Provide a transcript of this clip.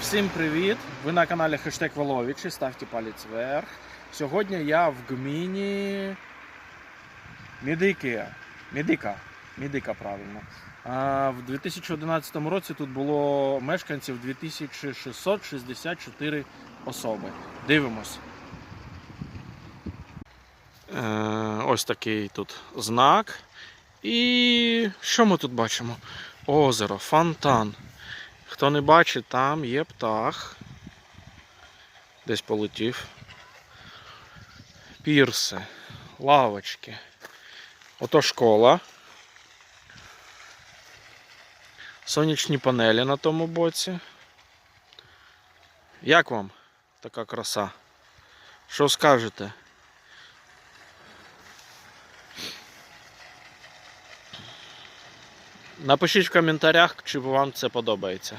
Всім привіт! Ви на каналі Хештег Воловичі, ставте палець вверх. Сьогодні я в гміні Медики. Медика. Медика, правильно. А, в 2011 році тут було мешканців 2664 особи. Дивимось. Е, ось такий тут знак. І що ми тут бачимо? Озеро, фонтан. Хто не бачить, там є птах. Десь полетів. Пірси, лавочки. Ото школа. Сонячні панелі на тому боці. Як вам така краса? Що скажете? Напишіть в коментарях, чи вам це подобається.